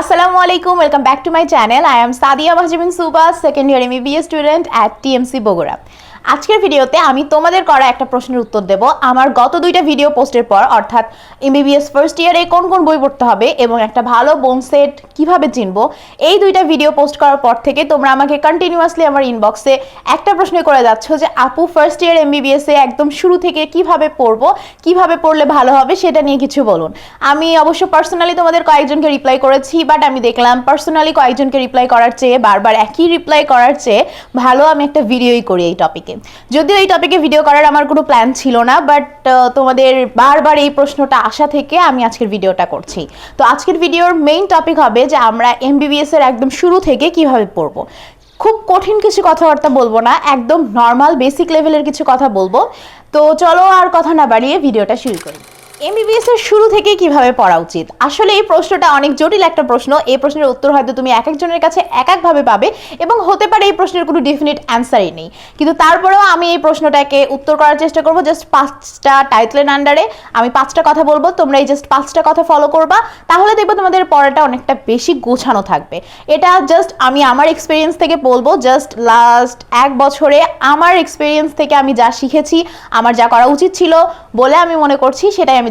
Assalamu alaikum, welcome back to my channel. I am Sadia Mahjibin Subas, second year MBBS student at TMC Bogora. আজকের ভিডিওতে আমি তোমাদের করা একটা প্রশ্নের উত্তর দেব। আমার গত দুইটা ভিডিও পোস্টের পর, অর্থাৎ এমবিবিএস ফার্স্ট ইয়ারে কোন কোন বই পড়তে হবে এবং একটা ভালো বোন সেট কীভাবে চিনবো, এই দুইটা ভিডিও পোস্ট করার পর থেকে তোমরা আমাকে কন্টিনিউয়াসলি আমার ইনবক্সে একটা প্রশ্ন করে যাচ্ছ যে, আপু ফার্স্ট ইয়ার এমবিবিএস একদম শুরু থেকে কীভাবে পড়ব, কীভাবে পড়লে ভালো হবে সেটা নিয়ে কিছু বলুন। আমি অবশ্য পার্সোনালি তোমাদের কয়েকজনকে রিপ্লাই করেছি বাট আমি দেখলাম পার্সোনালি কয়েকজনকে রিপ্লাই করার চেয়ে, বারবার একই রিপ্লাই করার চেয়ে ভালো আমি একটা ভিডিওই করি এই টপিকে যদিও এই টপিকে ভিডিও করার আমার কোনো প্ল্যান ছিল না বাট তোমাদের বারবার এই প্রশ্নটা আসা থেকে আমি আজকের ভিডিওটা করছি। তো আজকের ভিডিওর মেইন টপিক হবে যে আমরা এমবিবিএস এর একদম শুরু থেকে কীভাবে পড়ব। খুব কঠিন কিছু কথাবার্তা বলব না, একদম নর্মাল বেসিক লেভেলের কিছু কথা বলব। তো চলো আর কথা না বাড়িয়ে ভিডিওটা শুরু করি। এমবিবিএস এর শুরু থেকে কীভাবে পড়া উচিত? আসলে এই প্রশ্নটা অনেক জটিল একটা প্রশ্ন। এই প্রশ্নের উত্তর হয়তো তুমি এক একজনের কাছে এক একভাবে পাবে এবং হতে পারে এই প্রশ্নের কোনো ডেফিনিট অ্যান্সারই নেই। কিন্তু তারপরেও আমি এই প্রশ্নটাকে উত্তর করার চেষ্টা করব জাস্ট পাঁচটা টাইটেলের আন্ডারে আমি পাঁচটা কথা বলব, তোমরা এই জাস্ট পাঁচটা কথা ফলো করবা। তাহলে দেখব তোমাদের পড়াটা অনেকটা বেশি গোছানো থাকবে। এটা জাস্ট আমি আমার এক্সপিরিয়েন্স থেকে বলব জাস্ট লাস্ট এক বছরে আমার এক্সপিরিয়েন্স থেকে আমি যা শিখেছি, আমার যা করা উচিত ছিল বলে আমি মনে করছি, সেটাই আমি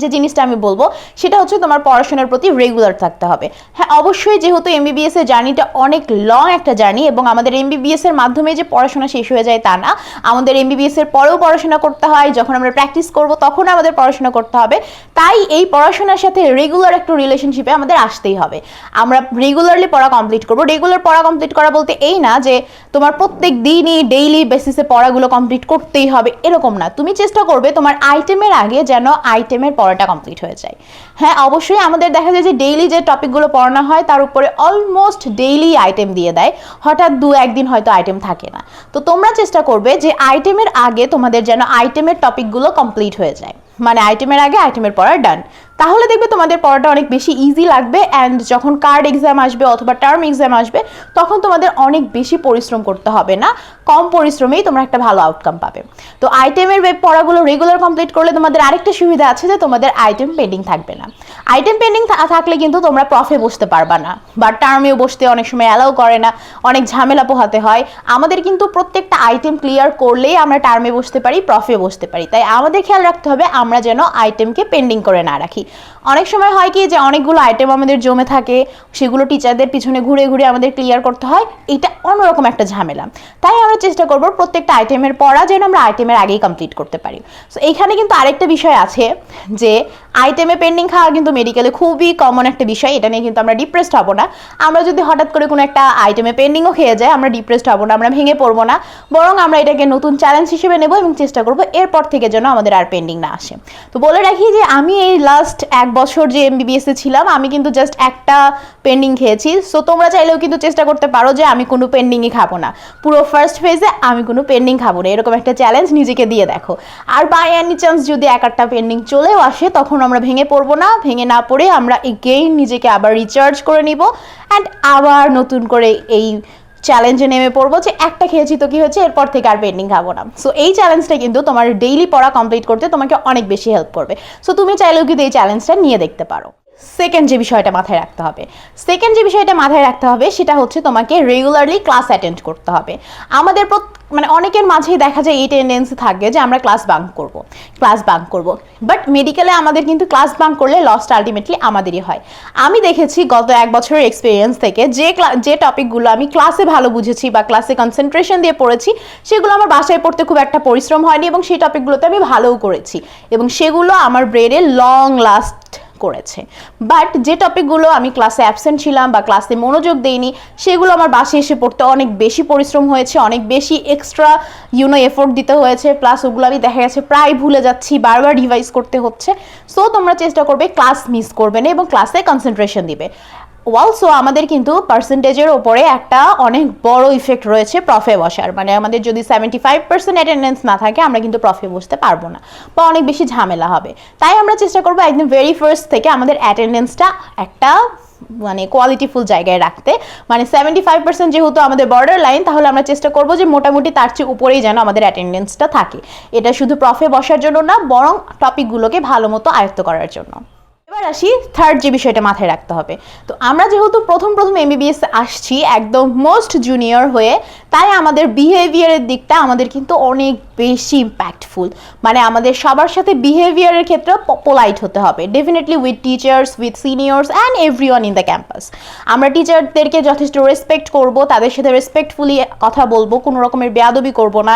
যে জিনিসটা আমি বলব, সেটা হচ্ছে তোমার পড়াশোনার প্রতি রেগুলার থাকতে হবে। হ্যাঁ অবশ্যই যেহেতু এম এমবিবিএস এর জার্নিটা অনেক লং একটা জার্নি এবং আমাদের এমবিবিএস এর মাধ্যমে যে পড়াশোনা শেষ হয়ে যায় তা না, আমাদের এম এমবিবিএস এর পরেও পড়াশোনা করতে হয়, যখন আমরা প্র্যাকটিস করব তখন আমাদের পড়াশোনা করতে হবে। তাই এই পড়াশোনার সাথে রেগুলার একটা রিলেশনশিপে আমাদের আসতেই হবে। আমরা রেগুলারলি পড়া কমপ্লিট করব। রেগুলার পড়া কমপ্লিট করা বলতে এই না যে, তোমার প্রত্যেক দিনই ডেইলি বেসিসে পড়াগুলো কমপ্লিট করতেই হবে, এরকম না। তুমি চেষ্টা করবে তোমার আইটেমের আগে যেন আইটেমের পড়াটা কমপ্লিট হয়ে যায়। হ্যাঁ অবশ্যই আমাদের দেখা যায় যে ডেইলি যে টপিকগুলো পড়ানো হয়, তার উপরে অলমোস্ট ডেইলি আইটেম দিয়ে দেয়। হঠাৎ দু একদিন হয়তো আইটেম থাকে না। তো তোমরা চেষ্টা করবে যে আইটেমের আগে তোমাদের যেন আইটেমের টপিকগুলো কমপ্লিট হয়ে যায়। মানে আইটেমের আগে আইটেমের পড়া ডান তাহলে দেখবে তোমাদের পড়াটা অনেক বেশি ইজি লাগবে অ্যান্ড যখন কার্ড এক্সাম আসবে অথবা টার্ম এক্সাম আসবে, তখন তোমাদের অনেক বেশি পরিশ্রম করতে হবে না? কম পরিশ্রমেই তোমরা একটা ভালো আউটকাম পাবে। তো আইটেমের পড়াগুলো রেগুলার কমপ্লিট করলে তোমাদের আরেকটা সুবিধা আছে যে তোমাদের আইটেম পেন্ডিং থাকবে না। আইটেম পেন্ডিং থাকলে কিন্তু তোমরা প্রফে বসতে পারবা না বা টার্মেও বসতে অনেক সময় অ্যালাউ করে না, অনেক ঝামেলা পোহাতে হয়। আমাদের কিন্তু প্রত্যেকটা আইটেম ক্লিয়ার করলেই আমরা টার্মে বসতে পারি প্রফে বসতে পারি। তাই আমাদের খেয়াল রাখতে হবে আমরা যেন আইটেমকে পেন্ডিং করে না রাখি। অনেক সময় হয় কি যে অনেকগুলো আইটেম আমাদের জমে থাকে, সেগুলো টিচারদের পিছনে ঘুরে ঘুরে আমাদের ক্লিয়ার করতে হয়, এটা অন্যরকম একটা ঝামেলা। তাই আমরা চেষ্টা করব প্রত্যেকটা আইটেমের পড়া যেন আমরা আইটেমের আগেই কমপ্লিট করতে পারি। সো এইখানে কিন্তু আরেকটা বিষয় আছে যে আইটেমে পেন্ডিং খাওয়া কিন্তু মেডিকেলে খুবই কমন একটা বিষয়, এটা নিয়ে কিন্তু আমরা ডিপ্রেসড হব না। আমরা যদি হঠাৎ করে কোনো একটা আইটেমে পেন্ডিংও খেয়ে যায়, আমরা ডিপ্রেসড হব না, আমরা ভেঙে পড়ব না। বরং আমরা এটাকে নতুন চ্যালেঞ্জ হিসেবে নেব এবং চেষ্টা করব এরপর থেকে যেন আমাদের আর পেন্ডিং না আসে। তো বলে রাখি যে, আমি এই লাস্ট এক বছর যে এমবিবিএস ছিলাম, আমি কিন্তু জাস্ট একটা পেন্ডিং খেয়েছি। সো তোমরা চাইলেও কিন্তু চেষ্টা করতে পারো যে আমি কোনো পেন্ডিংই খাব না। পুরো ফার্স্ট ফেজে আমি কোনো পেন্ডিং খাব না। এরকম একটা চ্যালেঞ্জ নিজেকে দিয়ে দেখো। আর বাই এনি চান্স যদি এক একটা পেন্ডিং চলেও আসে, তখন আমরা ভেঙে পড়ব না। ভেঙে না পড়ে আমরা এগেইন নিজেকে আবার রিচার্জ করে নিব। অ্যান্ড আবার নতুন করে এই চ্যালেঞ্জে নেমে পড়ব যে একটা খেয়েছি তো কি হচ্ছে এরপর থেকে আর পেন্ডিং খাব না। সো এই চ্যালেঞ্জটা কিন্তু তোমার ডেইলি পড়া কমপ্লিট করতে তোমাকে অনেক বেশি হেল্প করবে। সো তুমি চাইলেও কিন্তু এই চ্যালেঞ্জটা নিয়ে দেখতে পারো। সেকেন্ড যে বিষয়টা মাথায় রাখতে হবে সেকেন্ড যে বিষয়টা মাথায় রাখতে হবে সেটা হচ্ছে তোমাকে রেগুলারলি ক্লাস অ্যাটেন্ড করতে হবে। আমাদের মানে অনেকের মাঝেই দেখা যায় এই টেন্ডেন্সি থাকে যে আমরা ক্লাস বাঙ্ক করব ক্লাস বাঙ্ক করব। বাট মেডিকেলে আমাদের কিন্তু ক্লাস বাঙ্ক করলে লসটা আলটিমেটলি আমাদেরই হয়। আমি দেখেছি গত এক বছরের এক্সপিরিয়েন্স থেকে যে যে টপিকগুলো আমি ক্লাসে ভালো বুঝেছি বা ক্লাসে কনসেন্ট্রেশন দিয়ে পড়েছি, সেগুলো আমার বাসায় পড়তে খুব একটা পরিশ্রম হয়নি এবং সেই টপিকগুলোতে আমি ভালোও করেছি। এবং সেগুলো আমার ব্রেনে লং লাস্ট করেছে। বাট যে টপিকগুলো আমি ক্লাসে অ্যাবসেন্ট ছিলাম বা ক্লাসে মনোযোগ দেইনি, সেগুলো আমার বাসে এসে পড়তে অনেক বেশি পরিশ্রম হয়েছে, অনেক বেশি এক্সট্রা ইউনো এফোর্ট দিতে হয়েছে। প্লাস ওগুলো আমি দেখা গেছে প্রায় ভুলে যাচ্ছি, বারবার রিভাইজ করতে হচ্ছে। সো তোমরা চেষ্টা করবে ক্লাস মিস করবে না এবং ক্লাসে কনসেন্ট্রেশন দিবে। অলসো আমাদের কিন্তু পার্সেন্টেজের ওপরে একটা অনেক বড় ইফেক্ট রয়েছে প্রফে বসার। মানে আমাদের যদি সেভেন্টি ফাইভ পার্সেন্ট অ্যাটেন্ডেন্স না থাকে, আমরা কিন্তু প্রফে বসতে পারব না বা অনেক বেশি ঝামেলা হবে। তাই আমরা চেষ্টা করব একদম ভেরি ফার্স্ট থেকে আমাদের অ্যাটেন্ডেন্সটা একটা মানে কোয়ালিটিফুল জায়গায় রাখতে। মানে সেভেন্টি ফাইভ পার্সেন্ট যেহেতু আমাদের বর্ডার লাইন তাহলে আমরা চেষ্টা করব যে মোটামুটি তার চেয়ে উপরেই যেন আমাদের অ্যাটেন্ডেন্সটা থাকে। এটা শুধু প্রফে বসার জন্য না, বরং টপিকগুলোকে ভালো মতো আয়ত্ত করার জন্য। এবার আসি থার্ড যে বিষয়টা মাথায় রাখতে হবে। তো আমরা যেহেতু প্রথম প্রথম এমবিবিএস আসছি একদম মোস্ট জুনিয়র হয়ে, তাই আমাদের বিহেভিয়ারের দিকটা আমাদের কিন্তু অনেক বেশি ইম্প্যাক্টফুল মানে আমাদের সবার সাথে বিহেভিয়ারের ক্ষেত্রে পোলাইট হতে হবে। Definitely with teachers with seniors and everyone in the campus আমরা টিচারদেরকে যথেষ্ট রেসপেক্ট করব, তাদের সাথে রেসপেক্টফুলি কথা বলব, কোনো রকমের বেয়াদবি করব না।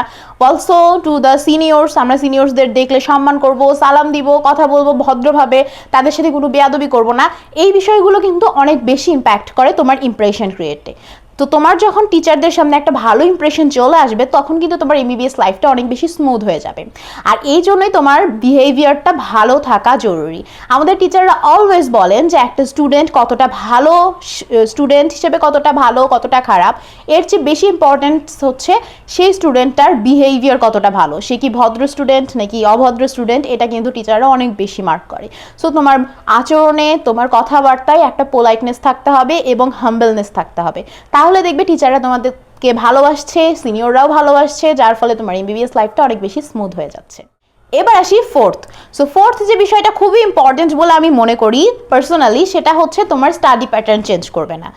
অলসো টু দ্য সিনিয়র্স আমরা সিনিয়র্সদের দেখলে সম্মান করব, সালাম দিব, কথা বলব ভদ্রভাবে। তাদের সাথে কোনো বেয়াদবি করব না। এই বিষয়গুলো কিন্তু অনেক বেশি ইম্প্যাক্ট করে তোমার ইমপ্রেশন ক্রিয়েটে তো তোমার যখন টিচারদের সামনে একটা ভালো ইমপ্রেশন চলে আসবে, তখন কিন্তু তোমার এমবিবিএস লাইফটা অনেক বেশি স্মুথ হয়ে যাবে। আর এই জন্যই তোমার বিহেভিয়ারটা ভালো থাকা জরুরি। আমাদের টিচাররা অলওয়েজ বলেন যে একটা স্টুডেন্ট কতটা ভালো স্টুডেন্ট হিসেবে কতটা ভালো, কতটা খারাপ, এর চেয়ে বেশি ইম্পর্ট্যান্ট হচ্ছে সেই স্টুডেন্টটার বিহেভিয়ার কতটা ভালো। সে কি ভদ্র স্টুডেন্ট নাকি অভদ্র স্টুডেন্ট এটা কিন্তু টিচাররা অনেক বেশি মার্ক করে। সো তোমার আচরণে, তোমার কথাবার্তায় একটা পোলাইটনেস থাকতে হবে এবং হাম্বেলনেস থাকতে হবে। তাহলে দেখবে টিচাররা তোমাদেরকে ভালোবাসছে সিনিয়ররাও ভালোবাসছে, যার ফলে তোমার এমবিবিএস লাইফটা অনেক বেশি স্মুথ হয়ে যাচ্ছে। এবার আসি ফোর্থ সো ফোর্থ যে বিষয়টা খুবই ইম্পর্টেন্ট বলে আমি মনে করি পার্সোনালি সেটা হচ্ছে তোমার স্টাডি প্যাটার্ন চেঞ্জ করবে না।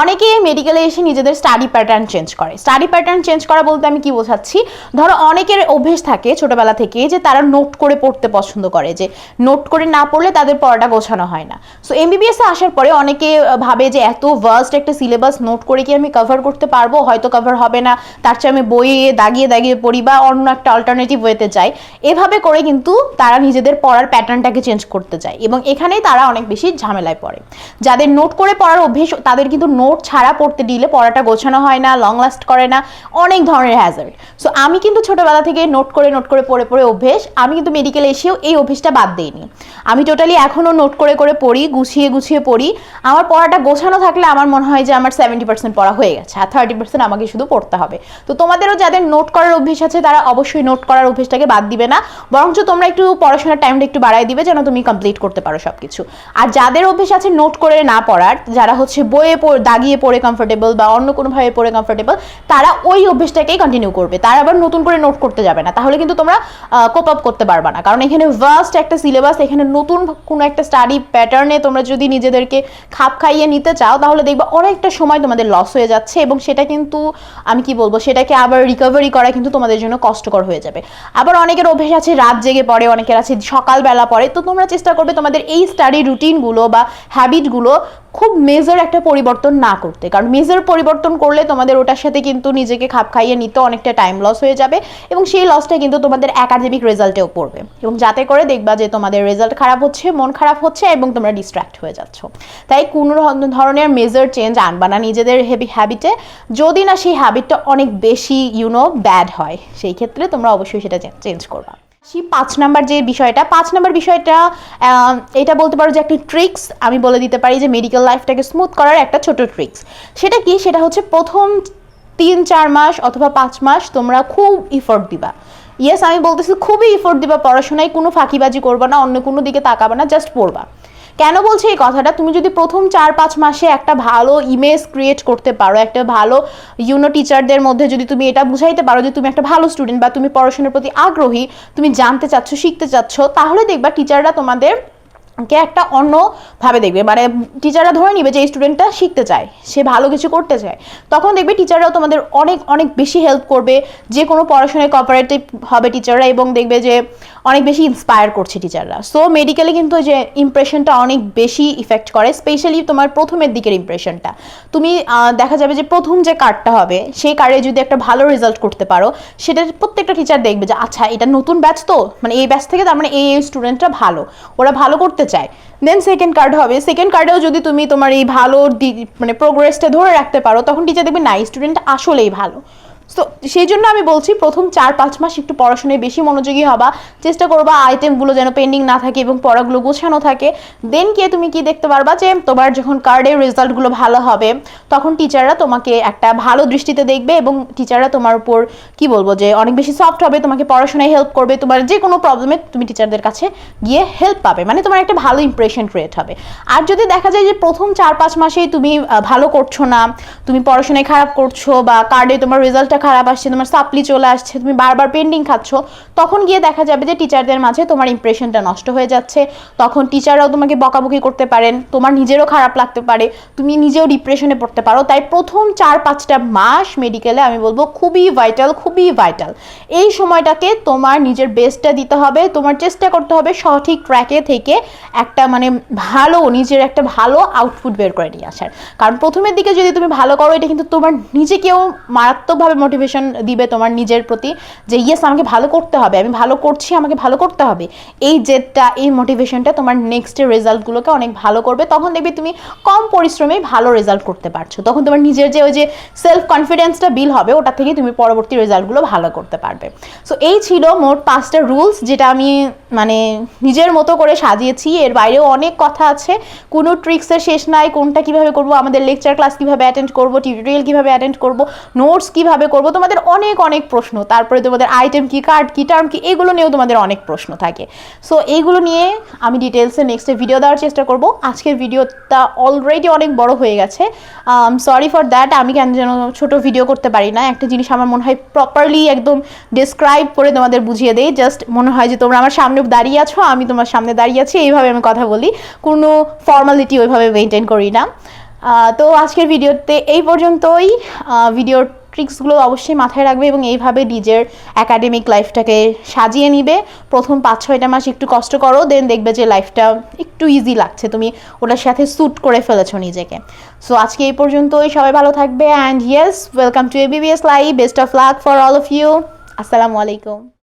অনেকে মেডিকেলে এসে নিজেদের স্টাডি প্যাটার্ন চেঞ্জ করে। স্টাডি প্যাটার্ন চেঞ্জ করা বলতে আমি কি বোঝাচ্ছি? ধরো অনেকের অভ্যেস থাকে ছোটবেলা থেকে যে তারা নোট করে পড়তে পছন্দ করে, যে নোট করে না পড়লে তাদের পড়াটা গোছানো হয় না। সো এমবিবিএসে আসার পরে অনেকে ভাবে যে এত ভার্স্ট একটা সিলেবাস নোট করে কি আমি কভার করতে পারব? হয়তো কভার হবে না। তার চেয়ে আমি বইয়ে দাগিয়ে দাগিয়ে পড়ি বা অন্য একটা অল্টারনেটিভ ওয়েতে যাই। এভাবে করে কিন্তু তারা নিজেদের পড়ার প্যাটার্নটাকে চেঞ্জ করতে চায় এবং এখানেই তারা অনেক বেশি ঝামেলায় পড়ে। যাদের নোট করে পড়ার অভ্যেস, তাদের কিন্তু নোট ছাড়া পড়তে দিলে পড়াটা গোছানো হয় না লং লাস্ট করে না, অনেক ধরনের হ্যাজার্ড সো আমি কিন্তু ছোটবেলা থেকে নোট করে নোট করে, পড়ে পড়ে অভ্যেস, আমি কিন্তু মেডিকেলে এসেও এই অভ্যেসটা বাদ দিইনি। আমি টোটালি এখনও নোট করে করে পড়ি, গুছিয়ে গুছিয়ে পড়ি। আমার পড়াটা গোছানো থাকলে আমার মনে হয় যে আমার সেভেন্টি পার্সেন্ট পড়া হয়ে গেছে আর থার্টি পার্সেন্ট আমাকে শুধু পড়তে হবে। তো তোমাদেরও যাদের নোট করার অভ্যেস আছে, তারা অবশ্যই নোট করার অভ্যেসটাকে বাদ দিবে না। বরঞ্চ তোমরা একটু পড়াশোনার টাইমটা একটু বাড়াই দিবে যেন তুমি কমপ্লিট করতে পারো সব কিছু আর যাদের অভ্যেস আছে নোট করে না পড়ার, যারা হচ্ছে বইয়ে পড়- দাগিয়ে পড়ে কমফোর্টেবল বা অন্য কোনোভাবে পড়ে কমফোর্টেবল তারা ওই অভ্যেসটাকেই কন্টিনিউ করবে। তারা আবার নতুন করে নোট করতে যাবে না। তাহলে কিন্তু তোমরা কোপ আপ করতে পারবে না। কারণ এখানে ভার্স্ট একটা সিলেবাস এখানে নতুন কোনো একটা স্টাডি প্যাটার্নে তোমরা যদি নিজেদেরকে খাপ খাইয়ে নিতে চাও, তাহলে দেখবে অনেকটা সময় তোমাদের লস হয়ে যাচ্ছে এবং সেটা কিন্তু, আমি কি বলব, সেটাকে আবার রিকভারি করা কিন্তু তোমাদের জন্য কষ্টকর হয়ে যাবে। আবার অনেকের অভ্যেস আছে রাত জেগে পড়ে, অনেকের আছে সকালবেলা পড়ে। তো তোমরা চেষ্টা করবে তোমাদের এই স্টাডি রুটিনগুলো বা হ্যাবিটগুলো খুব মেজর একটা পরিবর্তন না করতে। কারণ মেজর পরিবর্তন করলে তোমাদের ওটার সাথে কিন্তু নিজেকে খাপ খাইয়ে নিতে অনেকটা টাইম লস হয়ে যাবে এবং সেই লসটা কিন্তু তোমাদের একাডেমিক রেজাল্টেও পড়বে। এবং যাতে করে দেখবা যে তোমাদের রেজাল্ট খারাপ হচ্ছে, মন খারাপ হচ্ছে এবং তোমরা ডিস্ট্র্যাক্ট হয়ে যাচ্ছ। তাই কোনো ধরনের মেজর চেঞ্জ আনবা না নিজেদের হেভি হ্যাবিটে যদি না সেই হ্যাবিটটা অনেক বেশি ইউনো ব্যাড হয়, সেই ক্ষেত্রে তোমরা অবশ্যই সেটা চেঞ্জ করবা। আসি পাঁচ নাম্বার যে বিষয়টা, পাঁচ নাম্বার বিষয়টা এটা বলতে পারো যে একটা ট্রিক্স আমি বলে দিতে পারি যে মেডিকেল লাইফটাকে স্মুথ করার একটা ছোট ট্রিক্স সেটা কি? সেটা হচ্ছে প্রথম তিন, চার মাস অথবা পাঁচ মাস তোমরা খুব ইফোর্ট দিবা। ইয়েস আমি বলতেছি খুবই ইফোর্ট দিবা, পড়াশোনায় কোনো ফাঁকিবাজি করবা না, অন্য কোনো দিকে তাকাবা না জাস্ট পড়বা। কেন বলছি এই কথাটা? তুমি যদি প্রথম চার পাঁচ মাসে একটা ভালো ইমেজ ক্রিয়েট করতে পারো, একটা ভালো ইউনো টিচারদের মধ্যে যদি তুমি এটা বুঝাইতে পারো যে তুমি একটা ভালো স্টুডেন্ট বা তুমি পড়াশোনার প্রতি আগ্রহী, তুমি জানতে চাচ্ছ, শিখতে চাচ্ছ, তাহলে দেখবা টিচাররা তোমাদের কে একটা অন্যভাবে দেখবে। মানে টিচাররা ধরে নিবে যে এই স্টুডেন্টটা শিখতে চায়, সে ভালো কিছু করতে চায়। তখন দেখবে টিচাররাও তোমাদের অনেক অনেক বেশি হেল্প করবে। যে কোনো পড়াশোনায় কপারেটিভ হবে টিচাররা এবং দেখবে যে অনেক বেশি ইন্সপায়ার করছে টিচাররা সো মেডিকেলে কিন্তু যে ইমপ্রেশনটা অনেক বেশি ইফেক্ট করে স্পেশালি তোমার প্রথমের দিকের ইমপ্রেশনটা তুমি দেখা যাবে যে প্রথম যে কার্ডটা হবে, সেই কার্ডে যদি একটা ভালো রেজাল্ট করতে পারো সেটা প্রত্যেকটা টিচার দেখবে যে আচ্ছা এটা নতুন ব্যাচ তো মানে এই ব্যাচ থেকে তার মানে এই এই স্টুডেন্টটা ভালো, ওরা ভালো করতে চায়। দেন সেকেন্ড কার্ড হবে সেকেন্ড কার্ডেও যদি তুমি তোমার এই ভালো মানে প্রোগ্রেসটা ধরে রাখতে পারো, তখন টিচার দেখবে, না স্টুডেন্ট আসলেই ভালো। সো সেই জন্য আমি বলছি প্রথম চার, পাঁচ মাস একটু পড়াশোনায় বেশি মনোযোগী হবা। চেষ্টা করবা আইটেমগুলো যেন পেন্ডিং না থাকে এবং পড়াগুলো গোছানো থাকে। দেন কে তুমি কি দেখতে পারবা যে তোমার যখন কার্ডের রেজাল্টগুলো ভালো হবে, তখন টিচাররা তোমাকে একটা ভালো দৃষ্টিতে দেখবে এবং টিচাররা তোমার উপর কি বলব যে অনেক বেশি সফট হবে, তোমাকে পড়াশোনায় হেল্প করবে, তোমার যে কোনো প্রবলেমে তুমি টিচারদের কাছে গিয়ে হেল্প পাবে। মানে তোমার একটা ভালো ইমপ্রেশন ক্রিয়েট হবে। আর যদি দেখা যায় যে প্রথম চার, পাঁচ মাসেই তুমি ভালো করছ না, তুমি পড়াশোনায় খারাপ করছ বা কার্ডে তোমার রেজাল্টটা খারাপ আসছে, তোমার সাপ্লি চলে আসছে, তুমি বারবার পেন্ডিং খাচ্ছ, তখন গিয়ে দেখা যাবে যে টিচারদের মাঝে তোমার ইমপ্রেশনটা নষ্ট হয়ে যাচ্ছে। তখন টিচাররাও তোমাকে বকাবকি করতে পারেন, তোমার নিজেরও খারাপ লাগতে পারে, তুমি নিজেও ডিপ্রেশনে পড়তে পারো। তাই প্রথম চার, পাঁচটা মাস মেডিকেলে আমি বলব খুবই ভাইটাল খুবই ভাইটাল এই সময়টাকে তোমার নিজের বেস্টটা দিতে হবে, তোমার চেষ্টা করতে হবে সঠিক ট্র্যাকে থেকে একটা মানে ভালো, নিজের একটা ভালো আউটপুট বের করে নিয়ে আসার। কারণ প্রথমের দিকে যদি তুমি ভালো করো, এটা কিন্তু তোমার নিজেকেও মারাত্মকভাবে মোটিভেশন দিবে তোমার নিজের প্রতি যে ইয়েস আমাকে ভালো করতে হবে, আমি ভালো করছি, আমাকে ভালো করতে হবে। এই জেদটা, এই মোটিভেশনটা তোমার নেক্সটের রেজাল্টগুলোকে অনেক ভালো করবে। তখন দেখবে তুমি কম পরিশ্রমে ভালো রেজাল্ট করতে পারছ। তখন তোমার নিজের যে, ওই যে সেলফ কনফিডেন্সটা বিল হবে, ওটা থেকে তুমি পরবর্তী রেজাল্টগুলো ভালো করতে পারবে। সো এই ছিল মোট পাঁচটা রুলস যেটা আমি মানে নিজের মতো করে সাজিয়েছি। এর বাইরেও অনেক কথা আছে। কোনো ট্রিক্সের শেষ নাই, কোনটা কীভাবে করব, আমাদের লেকচার ক্লাস কীভাবে অ্যাটেন্ড করব টিউটোরিয়াল কীভাবে অ্যাটেন্ড করব নোটস কীভাবে করব। তোমাদের অনেক অনেক প্রশ্ন। তারপরে তোমাদের আইটেম কি কার্ড কি টার্ম কি, এগুলো নিয়েও তোমাদের অনেক প্রশ্ন থাকে। সো এইগুলো নিয়ে আমি ডিটেলসে নেক্সটে ভিডিও দেওয়ার চেষ্টা করব। আজকের ভিডিওটা অলরেডি অনেক বড় হয়ে গেছে। সরি ফর দ্যাট আমি কেন যেন ছোট ভিডিও করতে পারি না। একটা জিনিস আমার মনে হয় প্রপারলি একদম ডিসক্রাইব করে তোমাদের বুঝিয়ে দেই। জাস্ট মনে হয় যে তোমরা আমার সামনে দাঁড়িয়ে আছো, আমি তোমার সামনে দাঁড়িয়ে আছি, এইভাবে আমি কথা বলি। কোনো ফর্মালিটি ওইভাবে মেনটেন করি না। তো আজকের ভিডিওতে এই পর্যন্তই। ভিডিওর ট্রিক্সগুলো অবশ্যই মাথায় রাখবে এবং এইভাবে নিজের একাডেমিক লাইফটাকে সাজিয়ে নিবে। প্রথম পাঁচ, ছয়টা মাস একটু কষ্ট করো দেন দেখবে যে লাইফটা একটু ইজি লাগছে। তুমি ওটার সাথে স্যুট করে ফেলেছো নিজেকে। সো আজকে এই পর্যন্তই। সবাই ভালো থাকবে। And yes welcome to ABBS live best of luck for all of you আসসালামু আলাইকুম।